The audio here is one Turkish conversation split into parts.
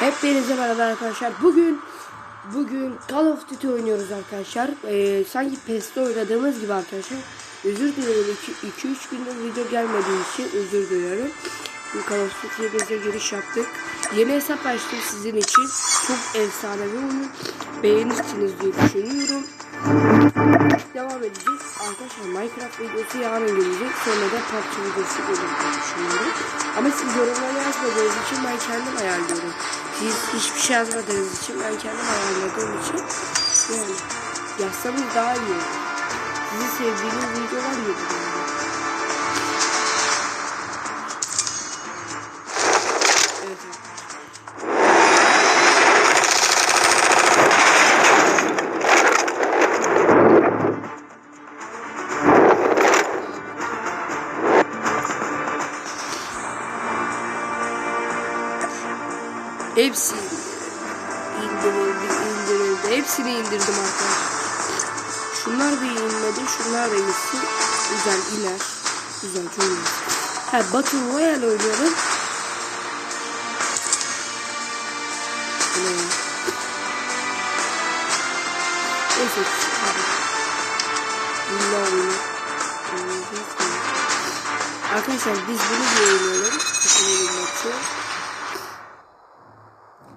Hepinize merhaba arkadaşlar. Bugün bugün Call of Duty oynuyoruz arkadaşlar. Ee, sanki PES'te oynadığımız gibi arkadaşlar. Özür dilerim 2-3 gündür video gelmediği için özür. Bu Call of Duty'ye bize giriş yaptık. Yeni hesap açtım sizin için. Çok efsane bir oyun. Beğenirsiniz diye düşünüyorum. Devam edeceğiz. Arkadaşlar Minecraft videosu yarın gelecek. Sonra da PUBG videosu gelecek düşünüyorum. Ama siz yorumlara yazmadığınız için ben kendim ayarlıyorum. Siz hiçbir şey yazmadığınız için ben kendim ayarladığım için yani yazsanız daha iyi olur. Sizin sevdiğiniz videolar gelir şunlar da insin. Güzel iner. Güzel, çok iyi. Ha, Battle Royale oynuyorum. Neyse, hadi. İlla oyunu. Oynayacağız mı? Arkadaşlar biz bunu bir oynayalım.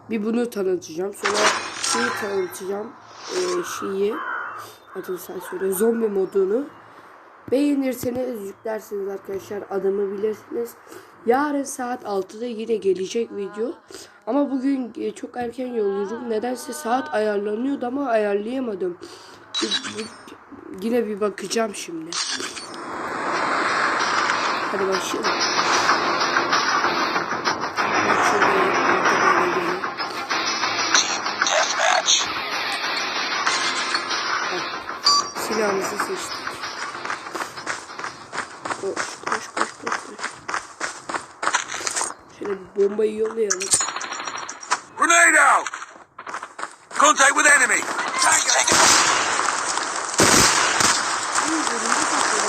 Bir bunu tanıtacağım. Sonra şeyi tanıtacağım. Ee, şeyi. Adını sen söyle. Zombi modunu. Beğenirseniz yüklersiniz arkadaşlar. Adımı bilirsiniz. Yarın saat 6'da yine gelecek video. Ama bugün e, çok erken yolluyorum. Nedense saat ayarlanıyordu ama ayarlayamadım. Yine bir bakacağım şimdi. Hadi başlayalım. Silahımızı seçtik. Koş koş koş koş. Şöyle bir bombayı yollayalım. Grenade out! Contact with enemy! Tango!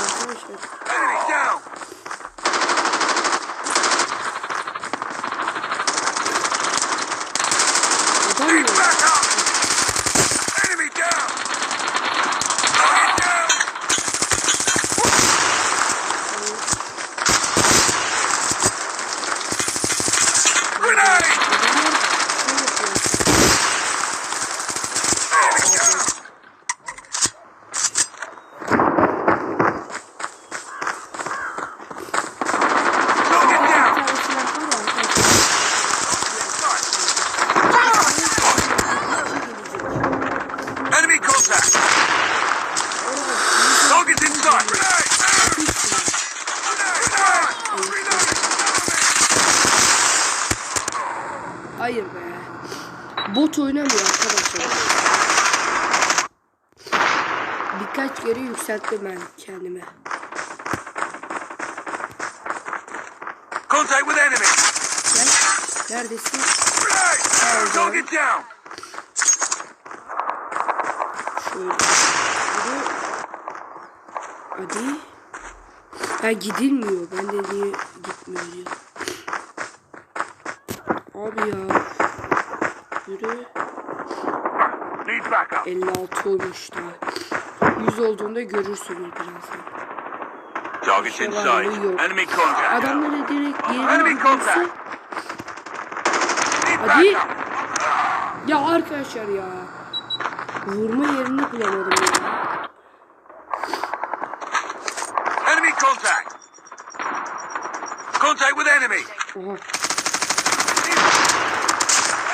Arkadaşlar. Enemy down! Adam Need mı? back up! Enemy down! Target down! Grenade! Adamlar şey yapıyor. Enemy down! Target Bir down! tane silah var ya arkadaşlar. Enemy contact! Target's in sight! Grenade! Grenade! Grenade! Hayır be. Bot oynamıyor arkadaşlar. Birkaç kere yükselttim ben kendime. Contact with enemy! Gel. Neredesin? Grenade! Target down! Şöyle. Hadi. Ha gidilmiyor. Ben de niye gitmiyor diyor. Abi ya. Yürü. Need backup. 56 olmuş daha. 100 olduğunda görürsünüz birazdan. Target in var mı? sight. Yok. Enemy contact. Adamları direkt Enemy yerine. Need Hadi. Ya arkadaşlar ya. Vurma yerini bulamadım ya. Enemy contact. Contact with enemy. Oha.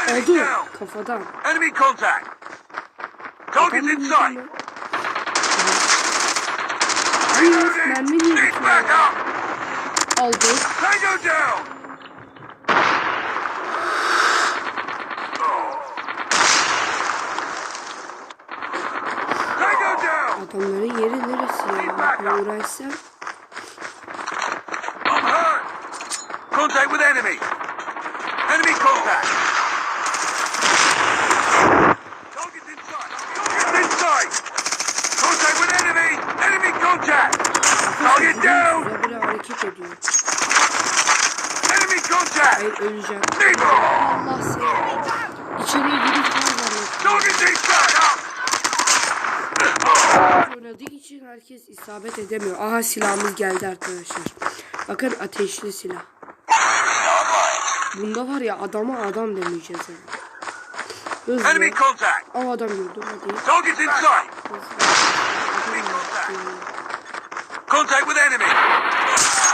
Oldu. Kafadan. Enemy contact. Target Adam mermi niye down. Adamların yeri neresi ya? Uğraşsam. Contact with enemy. Enemy contact. Target in sight. Target in sight. Contact with enemy. Enemy contact. Target down. Güzel bir hareket ediyor. Enemy contact. Ö- öleceğim. Allah seni. İçeriye girip inside! Oynadığı için herkes isabet edemiyor. Aha silahımız geldi arkadaşlar. Bakın ateşli silah. Bunda var ya adama adam demeyeceğiz yani. Hızlı. Enemy contact! Ama adam gördüm hadi. Target in sight! Hızlı. Adam gördüm. Contact with enemy!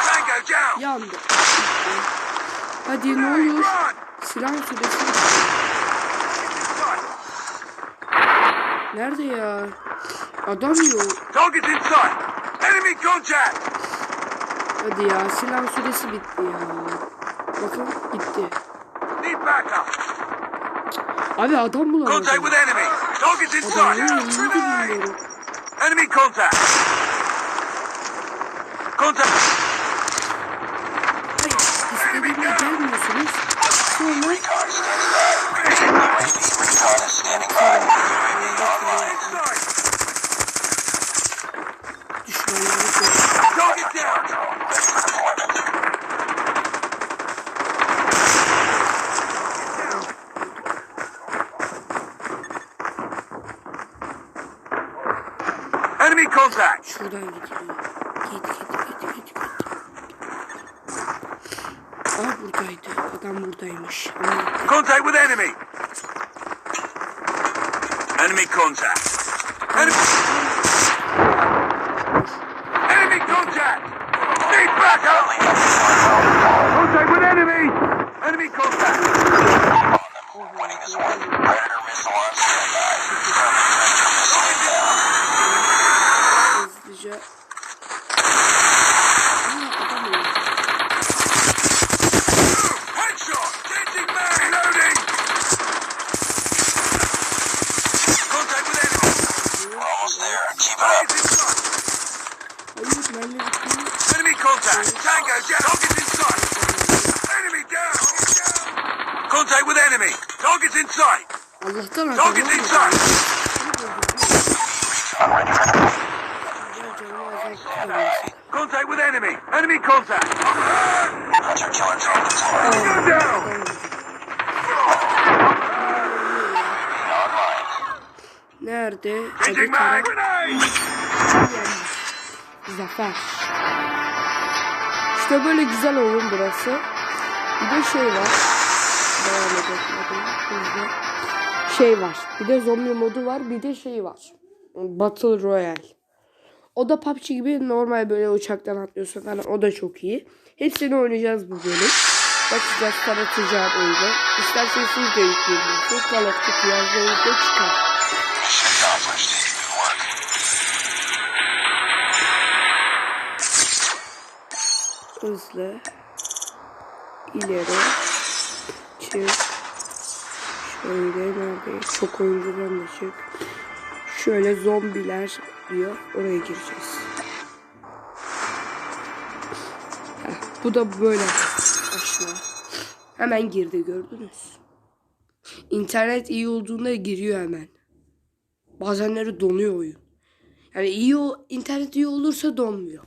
Tango down! Yandı. Hadi ne olur. Run! Silahın süresi. Inside! Nerede ya? Adam yok. Target in sight! Enemy contact! Hadi ya silahın süresi bitti ya. Bakın bitti. Need backup! Abi adam bulamadım. Contact with enemy! Target in Adamın sight! yerini de bilmiyorum. Enemy contact! Contact! İstediğime gelmiyorsunuz. Sonra! Enemy contact! Şuradan gidiyor. Git git. Adam buradaymış. Contact with enemy! Enemy contact! Enemy, enemy contact! Need backup! Contact with enemy! Enemy contact! Hızlıca. Allah'tan adam! Contact with enemy! Enemy contact! Go down! Nerede? Grenade! Zafer. İşte böyle güzel oyun burası. Bir de şey var. Devam edelim. hızlı. Şey var. Bir de zombi modu var. Bir de şey var. Battle Royale. O da PUBG gibi normal böyle uçaktan atlıyorsun falan. O da çok iyi. Hepsini oynayacağız bu bölüm. Bakacağız tanıtacağım oyunu. İsterseniz siz de yükleyebilirsiniz. Call of Duty yazdığınızda çıkar. Hızlı ileri çık şöyle nerede çok oyuncudan da çık şöyle zombiler diyor oraya gireceğiz. Heh, bu da böyle aşağı hemen girdi gördünüz. İnternet iyi olduğunda giriyor hemen. Bazenleri donuyor oyun. Yani iyi o internet iyi olursa donmuyor.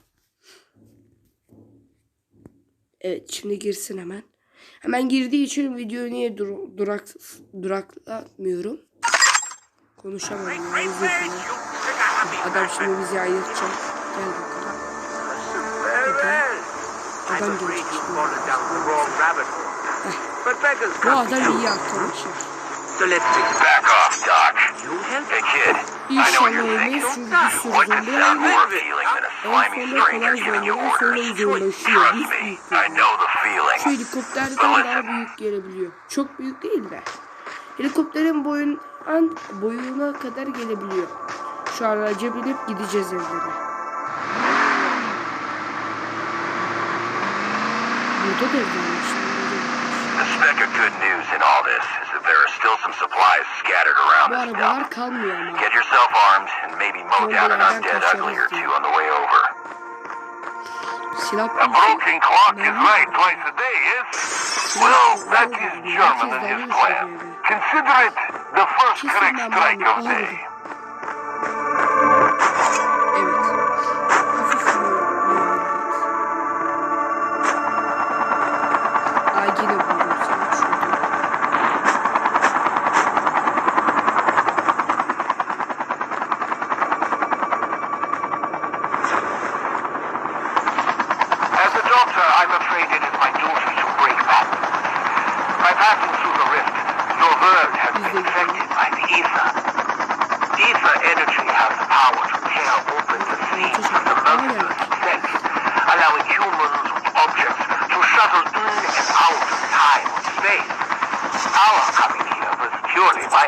Evet şimdi girsin hemen. Hemen girdiği için videoyu niye dur durak duraklatmıyorum. Konuşamadım ya. Adam şimdi bizi ayırtacak. Gel bakalım. Adam gelecek şimdi. Bu adam iyi arkadaşlar. So let's take Back off, Doc. you help. Hey, kid. İnşallah thinking. çünkü bir sürü zombi var. En sonunda kolay zombiler sonra zorlaşıyor. Biz büyük Şu helikopterden daha büyük gelebiliyor. Çok büyük değil de. Helikopterin boyun an boyuna kadar gelebiliyor. Şu araca binip gideceğiz evlere. Burada da evlenmiş. The speck of good news in all this is that there are still some supplies scattered around this dump. arabalar kalmıyor ama. Get yourself armed and maybe mow down an undead ugly or two on the way over. A broken clock is right twice a day, yes? Well, that is German and his plan. Consider it the first correct strike of the day.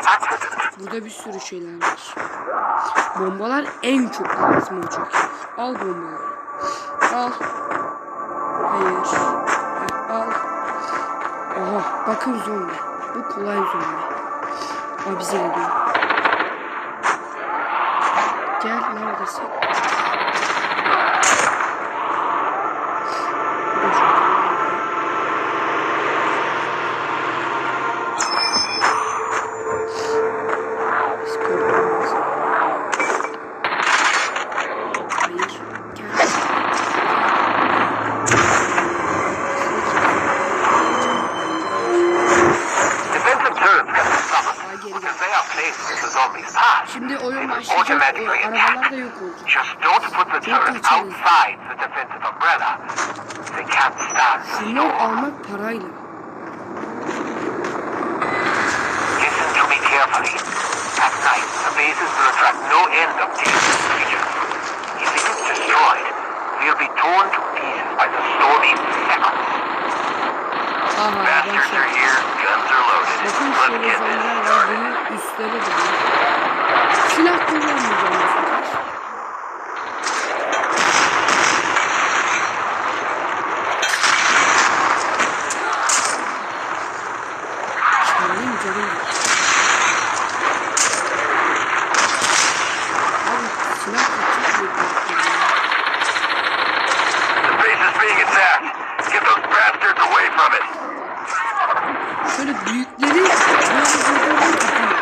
Accident. Burada bir sürü şeyler var. Bombalar en çok lazım olacak. Al bombaları. Al. Hayır. Al. Aha bakın zombi. Bu kolay zombi. Aa bize geliyor. Gel neredesin? Bu da çok kolay. Biz korkmamız. Hayır. Gel. Defensive turrets can be stopped Daha geri because gel. they are placed where the zombies pass. Şimdi oyun They will başlayacak. O automatically arabalar da attack. yok olacak. Just don't put the turrets outside the defensive umbrella. They can't stand the Silah storm. almak parayla. Listen to me carefully. At night, the bases will attract no end of dangerous creatures. If it is destroyed, we'll be torn to pieces by the storm in seconds. Aha ben Bastards şey. are here, guns are loaded. Bakın Let's şöyle get this zombiler var. started. Bunun üstleri de var. Silah kullanmayacağım bu sefer. Çıkarayım canım. Abi silah kaçacak mı? The base is being attacked. Get those bastards away from it. Şöyle büyükleri böyle vurduğunda gidiyor.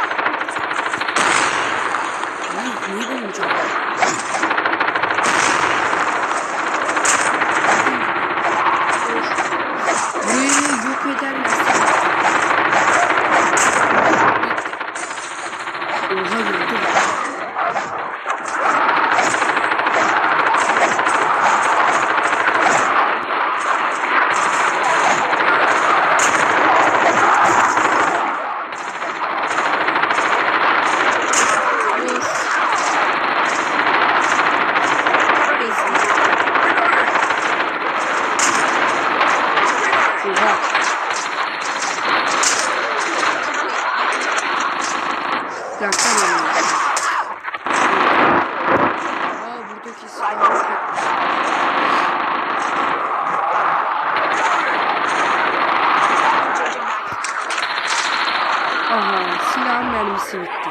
Ay niye benim canım? Burayı yok ederlerse. Oha gördüm. Oha. Yaktan oynuyor. Aa buradaki silahı yokmuş. Aha silahın mermisi bitti.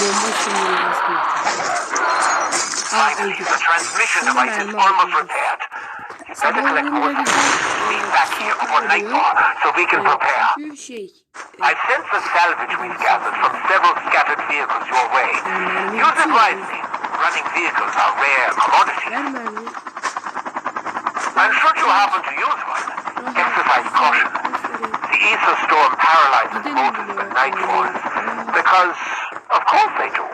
Bomba şimdi basmayacak. Aa öldü. is mermi güzel Be back here before nightfall so we can prepare. I've sent the salvage we've gathered from several scattered vehicles your way. Use it wisely. Running vehicles are rare commodities. And should you happen to use one, exercise caution. The ether storm paralyzes motors at nightfall. Because, of course they do.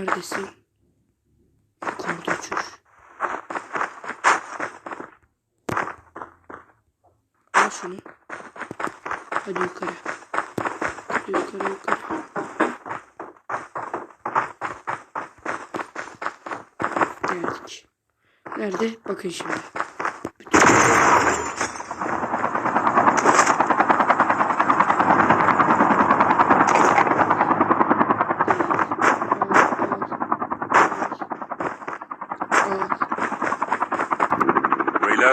Neredesin? Yukarıda uçur. Al şunu. Hadi yukarı. Hadi yukarı yukarı. Geldik. Nerede? Bakın şimdi.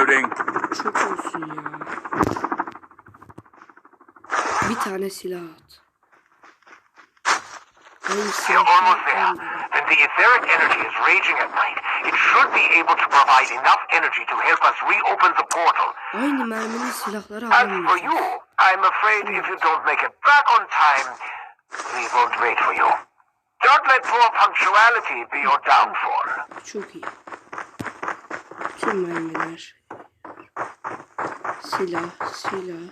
Reloading. Çok olsun ya. Bir tane silah at. You're almost there. The etheric energy is raging at night, it should be able to provide enough energy to help us reopen the portal. Aynı merminin silahları As for you, I'm afraid if you don't make it back on time, we won't wait for you. Don't let poor punctuality be your downfall. Çok iyi. Bütün mermiler. Silah, silah.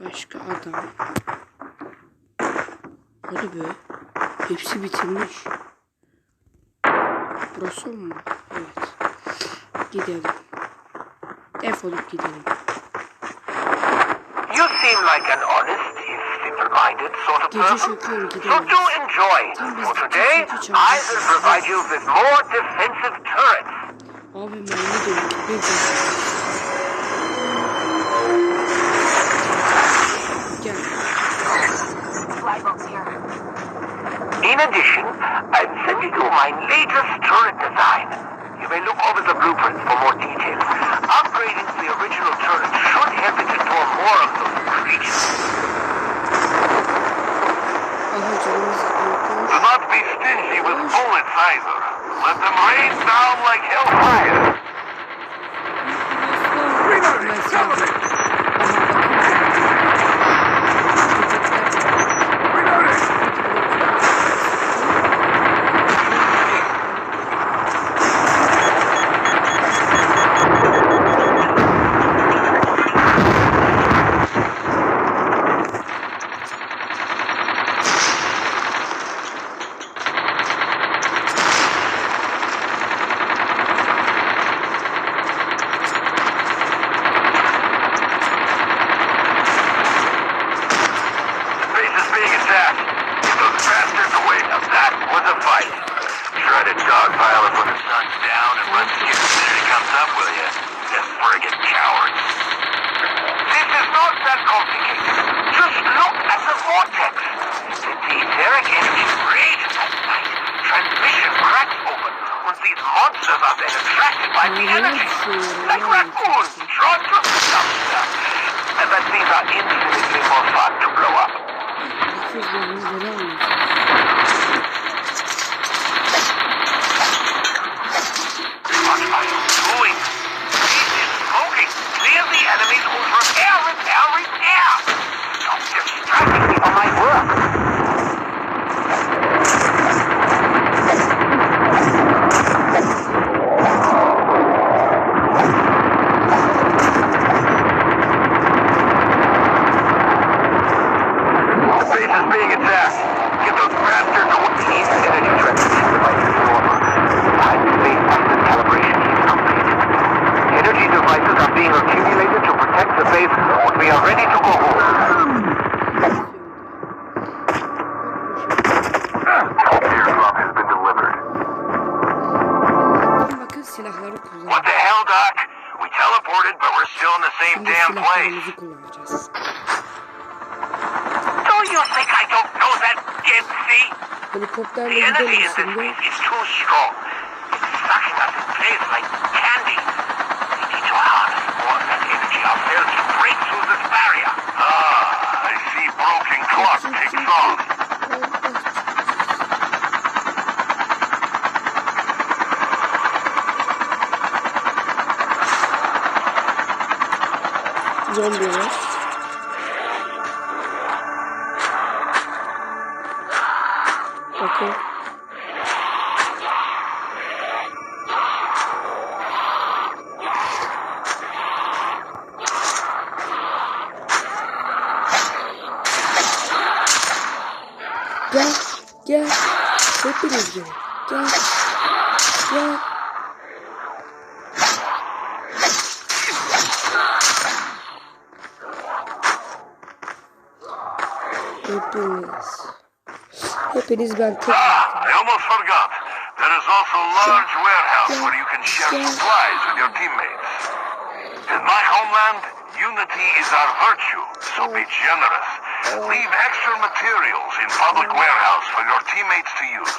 Başka adam. Hadi be. Hepsi bitirmiş. Burası mı? Evet. Gidelim. Defolup gidelim. You seem like an honest, simple-minded sort of person. So do enjoy. For today, I will provide you with more defensive turrets. Abi mermi dönüyor. In addition, I'm sending you my latest turret design. You may look over the blueprints for more details. Upgrading the original turret should help it endure more of those creatures. Aha canımız Do korkuyor. not be stingy with bullets either. Let them rain down like hellfire. Ben silahım. Reloading! The base is being attacked. Get those bastards away. Now that was a fight. Try to dogpile it when the sun's down and run skip as soon as it comes up, will you? Friggin' cowards. This is not that complicated. Just look at the vortex. The etheric energy rages at night. Transmission cracks open once these monsters are then attracted by the energy. Like raccoons drawn to dumpster. And that these are infinitely more fun to blow up. Şimdi damn place. silahlarımızı kullanacağız. Do you think I don't know that, Dempsey? Helikopterle The energy gidelim in this şimdi. place is too strong. It's sucking us in place like candy. We need to harness more of that energy ourselves to break through this barrier. Ah, I see broken clock ticks off. Zombi var. Bakın. Gel, gel. Hepiniz gelin. Gel, gel. Hepiniz. Hepiniz ben çok Ah, I almost forgot. There is also a large warehouse where you can share supplies with your teammates. In my homeland, unity is our virtue, so be generous. Leave extra materials in public warehouse for your teammates to use.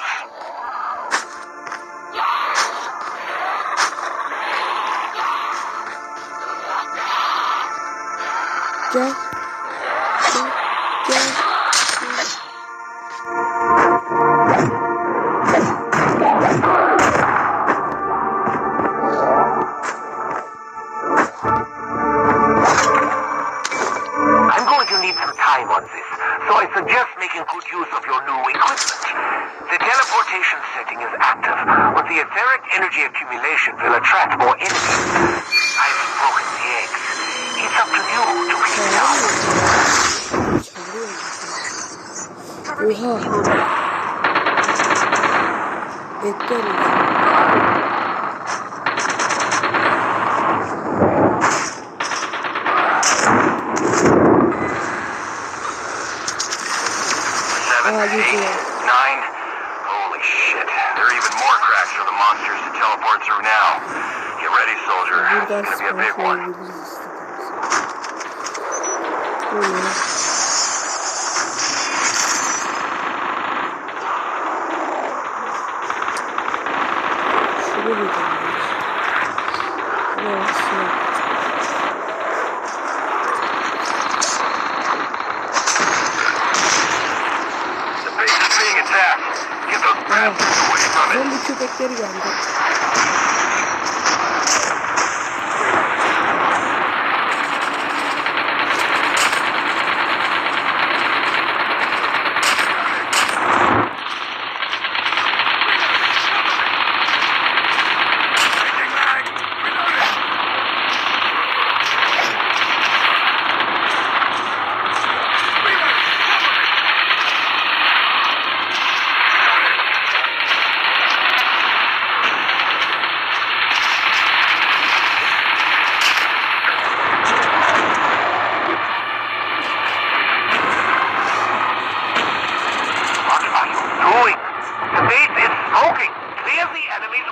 Gel. Gel. Gel.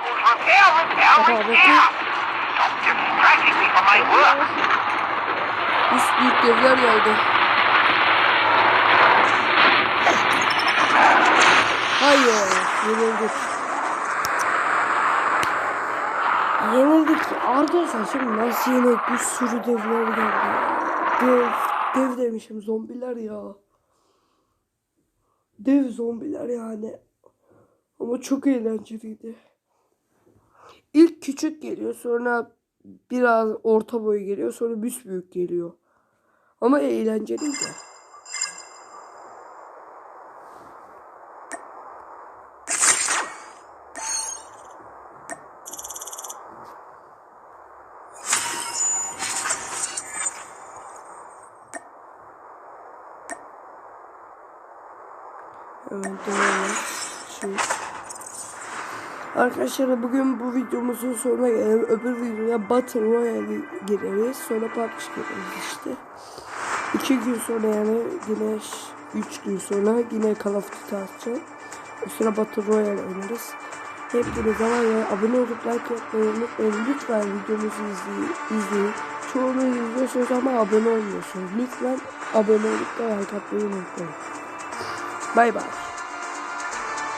Or repair, repair, repair. Stop distracting me from my work. Üst büyük devler geldi. Hayır, yenildik. Yenildik. Arkadaşlar şimdi nasıl yenildik? Bir sürü devler geldi. Dev, dev demişim zombiler ya. Dev zombiler yani. Ama çok eğlenceliydi. İlk küçük geliyor sonra biraz orta boy geliyor sonra büyük geliyor. Ama eğlenceliydi. Evet, Şimdi. Arkadaşlar bugün bu videomuzun sonuna gelelim. Öbür videoya Battle Royale gireriz. Sonra PUBG gireriz işte. İki gün sonra yani yine ş- üç gün sonra yine Call of Duty atacağım. O sıra Battle Royale oynarız. Hepiniz ama ya abone olup like yapmayı unutmayın. Lütfen videomuzu izleyin. izleyin. Çoğunu izliyorsunuz ama abone olmuyorsunuz. Lütfen abone olup da like atmayı unutmayın. Bay bay.